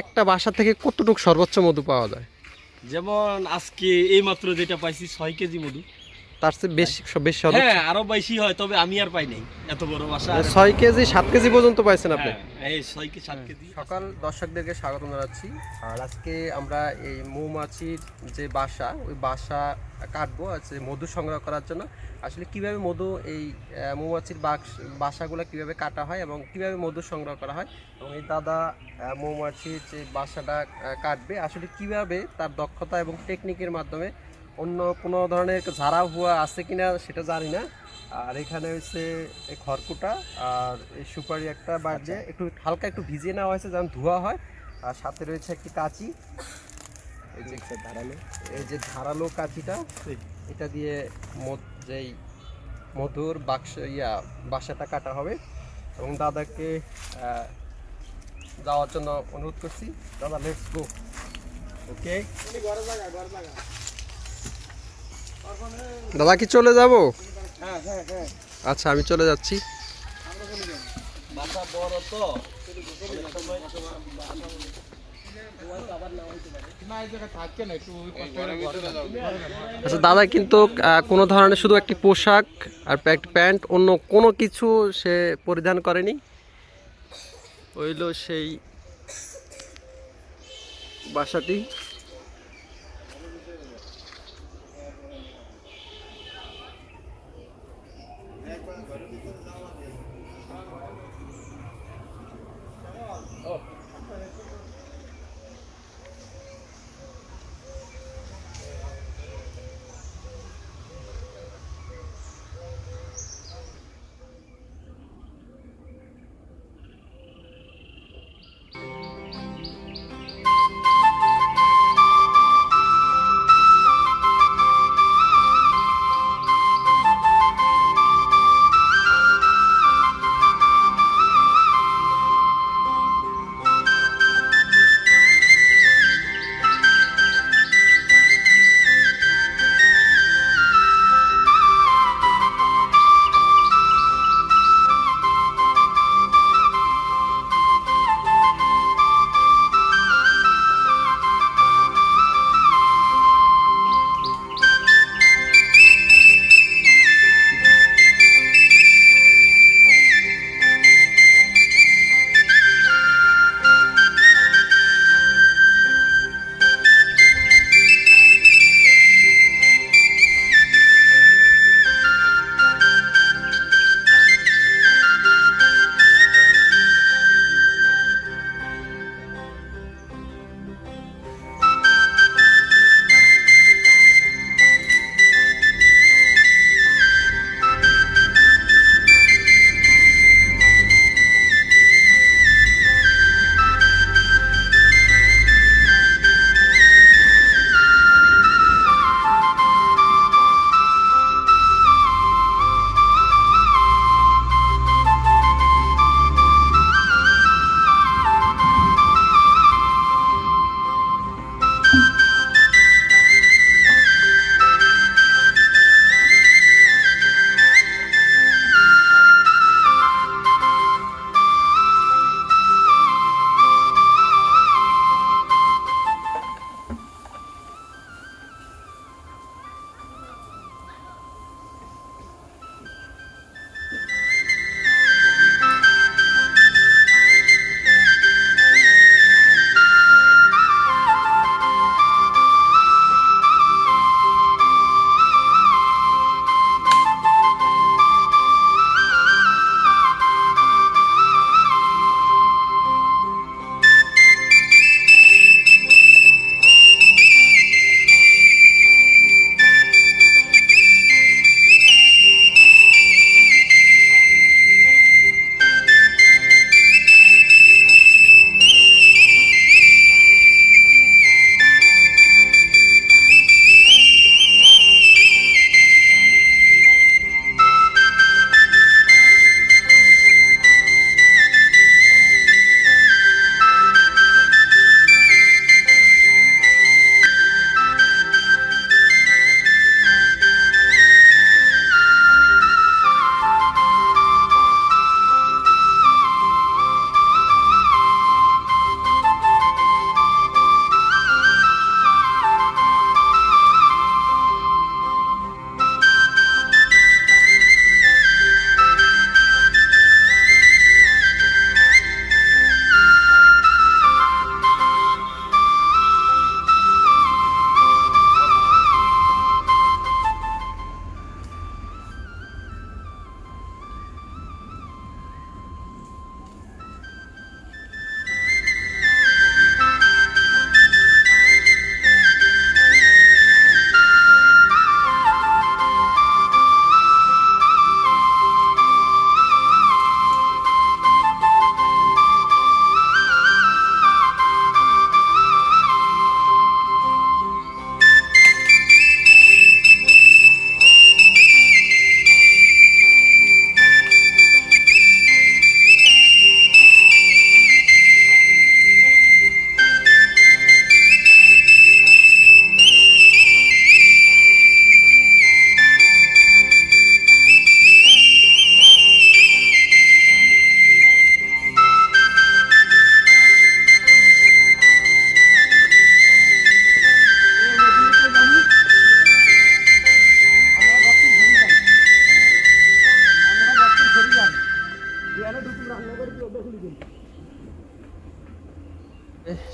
একটা বাসা থেকে কতটুকু সর্বোচ্চ মধু পাওয়া যায়? যেমন আজকে এই মাত্র যেটা পাইছি ছয় কেজি মধু। তার চেয়ে বেশি বেশি সর্বোচ্চ হ্যাঁ আরও বেশি হয় তবে আমি আর পাই নাই। এত বড় বাসা। আর- ছয় কেজি সাত কেজি পর্যন্ত পাইছেন আপনি? হ্যাঁ, এই ছয় কেজি সাত কেজি। সকাল দর্শকদেরকে স্বাগত জানাচ্ছি। আর আজকে আমরা এই মৌমাছির যে বাসা ওই বাসা কাটবো আছে মধু সংগ্রহ করার জন্য। আসলে কীভাবে মধু এই মৌমাছির বাক্স বাসাগুলো কীভাবে কাটা হয় এবং কীভাবে মধু সংগ্রহ করা হয় এবং এই দাদা মৌমাছির যে বাসাটা কাটবে আসলে কীভাবে তার দক্ষতা এবং টেকনিকের মাধ্যমে অন্য কোনো ধরনের ঝাড়া হুয়া আছে কিনা সেটা জানি না। আর এখানে হচ্ছে এই খড়কুটা আর এই সুপারি একটা বাজে একটু হালকা একটু ভিজিয়ে নেওয়া হয়েছে যেমন ধোয়া হয়। আর সাথে রয়েছে একটি কাঁচি। এই যে ধারালো। এই যে ধারালো কাঁচিটা এটা দিয়ে মধ যেই মধুর বাক্স ইয়া বাসাটা কাটা হবে। এবং দাদাকে যাওয়ার জন্য অনুরোধ করছি। দাদা লেটস গো ওকে দাদা কি চলে যাব? আচ্ছা আমি চলে যাচ্ছি। বাসা বড় তো। আচ্ছা দাদা কিন্তু কোনো ধরনের শুধু একটি পোশাক আর একটি প্যান্ট অন্য কোনো কিছু সে পরিধান করেনি? হইল সেই বাসাটি।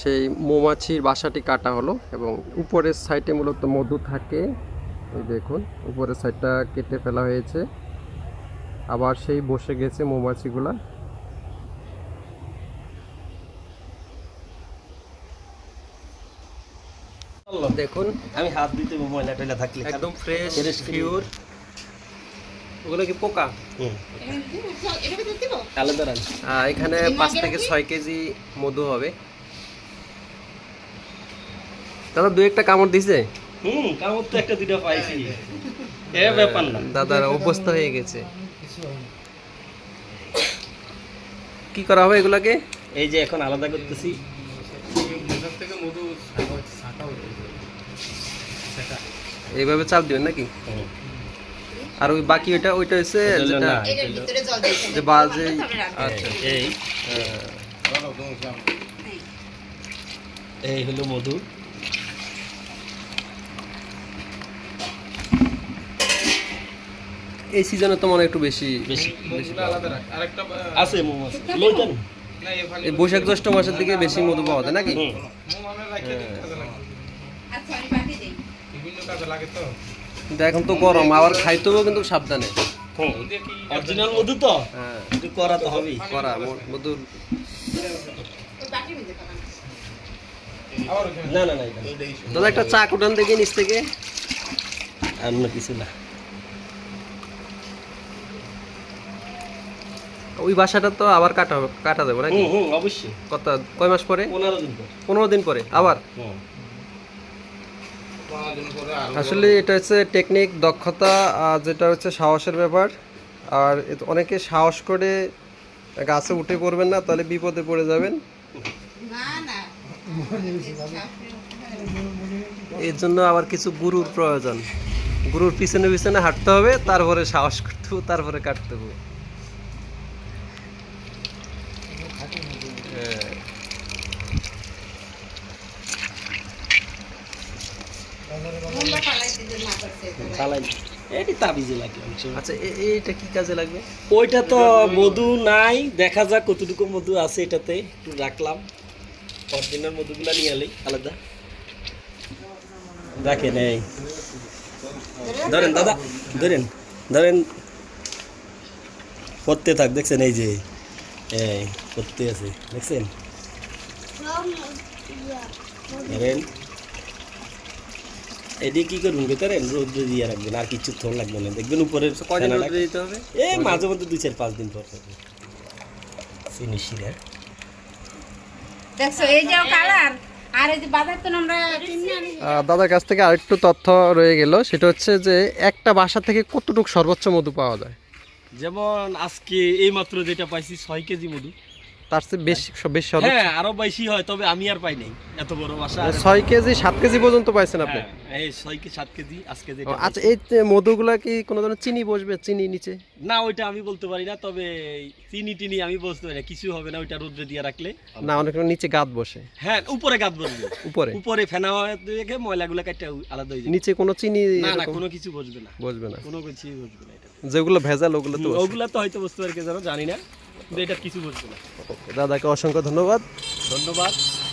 সেই মৌমাছির বাসাটি কাটা হলো এবং উপরের সাইডে মূলত মধু থাকে। এই দেখুন উপরের সাইডটা কেটে ফেলা হয়েছে। আবার সেই বসে গেছে মৌমাছিগুলা। দেখুন আমি হাত দিতে ময়লা টয়লা থাকলে। একদম ফ্রেশ পিওর ওগুলো কি পোকা? এখানে পাঁচ থেকে ছয় কেজি মধু হবে। দাদা দু একটা কামড় দিছে? হুম কামড় তো একটা দুইটা পাইছি। এ ব্যাপার না। দাদার অভ্যস্ত হয়ে গেছে। কি করা হবে এগুলাকে? এই যে এখন আলাদা করতেছি। এইভাবে চাপ দিবেন নাকি? আর ওই বাকি ওইটা ওইটা হচ্ছে যেটা যে বাজে আচ্ছা এই এই হলো মধু। এই সিজনে তো মনে একটু বেশি বেশি বেশি পাওয়া আছে লইতেন এই বৈশাখ জ্যৈষ্ঠ মাসের দিকে বেশি মধু পাওয়া যায় নাকি? আচ্ছা কিন্তু এখন তো গরম আবার খাইতেও কিন্তু সাবধানে। অরিজিনাল মধু তো। হ্যাঁ। করা তো হবেই। করা মধু না? না না দাদা একটা চা কুটান দেখি নিচ থেকে। আর না কিছু না। ওই বাসাটা তো আবার কাটা হবে কাটা যাবে নাকি? হুম অবশ্যই। কত কয় মাস পরে? পনেরো দিন পর। পনেরো দিন পরে আবার? আসলে এটা হচ্ছে টেকনিক দক্ষতা যেটা হচ্ছে সাহসের ব্যাপার। আর অনেকে সাহস করে গাছে উঠে পড়বেন না তাহলে বিপদে পড়ে যাবেন। না না। এর জন্য আবার কিছু গুরুর প্রয়োজন। গুরুর পিছনে পিছনে হাঁটতে হবে তারপরে সাহস করতে হবে তারপরে কাটতে হবে। এটি তাবিজে লাগে আচ্ছা এ- কি কাজে লাগবে? ওইটা তো মধু নাই দেখা যাক কতটুকু মধু আছে এটাতে একটু রাখলাম। অরিজিনাল মধুগুলা নিয়ে এলেই আলাদা। দেখেন এই। ধরেন দাদা ধরেন ধরেন। পড়তে থাক দেখছেন এই যে। এই পড়তে আছে দেখছেন ধরেন এদিকে কি করবেন রোদ্রে দিয়ে রাখবেন আর কিছু লাগবে না। দেখবেন দিতে হবে? এ মাঝে মধ্যে দুই চার পাঁচ দিন পর। পর চিনি শিরা দেখছ এই যে কালার দাদার কাছ থেকে আরেকটু তথ্য রয়ে গেল সেটা হচ্ছে যে একটা বাসা থেকে কতটুকু সর্বোচ্চ মধু পাওয়া যায়? যেমন আজকে এই মাত্র যেটা পাইছি ছয় কেজি মধু। তার চেয়ে বেশি বেশি সর্বোচ্চ হ্যাঁ আরও বেশি হয় তবে আমি আর পাই নাই। এত বড় বাসা ছয় কেজি সাত কেজি পর্যন্ত পাইছেন আপনি? হ্যাঁ, এই ছয় কি সাত কেজি আজকে যেটা আচ্ছা এই মধুগুলা কি কোনো ধরনের চিনি বসবে চিনি নিচে? না ওইটা আমি বলতে পারি না তবে চিনি টিনি আমি বলতে পারি না কিছু হবে না ওইটা রোদ্রে দিয়ে রাখলে না অনেক নিচে গাদ বসে। হ্যাঁ উপরে গাছ বসবে। উপরে? উপরে ফেনা হয়ে রেখে ময়লাগুলো কাটতে আলাদা হয়ে যাবে। নিচে কোনো চিনি না না কোনো কিছু বসবে না। বসবে না। কোনো কিছুই বসবে না এটা। যেগুলো ভেজাল ওগুলো তো ওগুলো তো হয়তো বুঝতে পারি কে জানো জানি না। কিন্তু এটা কিছু বসবে না। দাদাকে অসংখ্য ধন্যবাদ। ধন্যবাদ।